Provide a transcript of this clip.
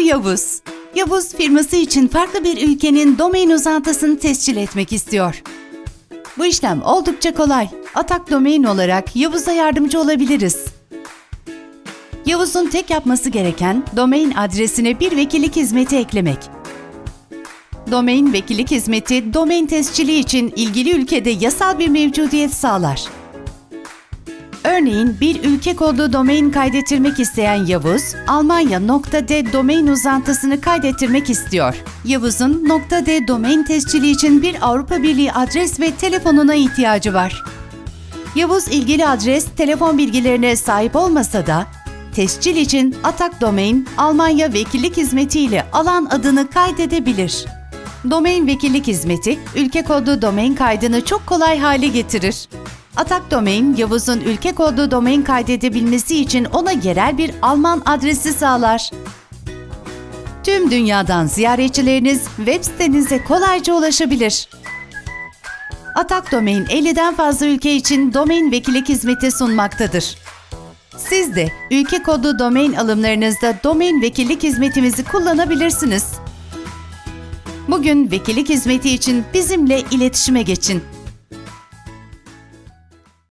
Yavuz. Yavuz firması için farklı bir ülkenin domain uzantısını tescil etmek istiyor. Bu işlem oldukça kolay. Atak domain olarak Yavuz'a yardımcı olabiliriz. Yavuz'un tek yapması gereken domain adresine bir vekillik hizmeti eklemek. Domain vekillik hizmeti domain tescili için ilgili ülkede yasal bir mevcudiyet sağlar. Örneğin bir ülke kodlu domain kaydettirmek isteyen Yavuz, Almanya.d domain uzantısını kaydettirmek istiyor. Yavuz'un .d domain tescili için bir Avrupa Birliği adres ve telefonuna ihtiyacı var. Yavuz ilgili adres, telefon bilgilerine sahip olmasa da, tescil için Atak Domain, Almanya Vekillik Hizmeti ile alan adını kaydedebilir. Domain Vekillik Hizmeti, ülke kodlu domain kaydını çok kolay hale getirir. Atak Domain, Yavuz'un ülke kodlu domain kaydedebilmesi için ona yerel bir Alman adresi sağlar. Tüm dünyadan ziyaretçileriniz web sitenize kolayca ulaşabilir. Atak Domain 50'den fazla ülke için domain vekillik hizmeti sunmaktadır. Siz de ülke kodlu domain alımlarınızda domain vekillik hizmetimizi kullanabilirsiniz. Bugün vekillik hizmeti için bizimle iletişime geçin.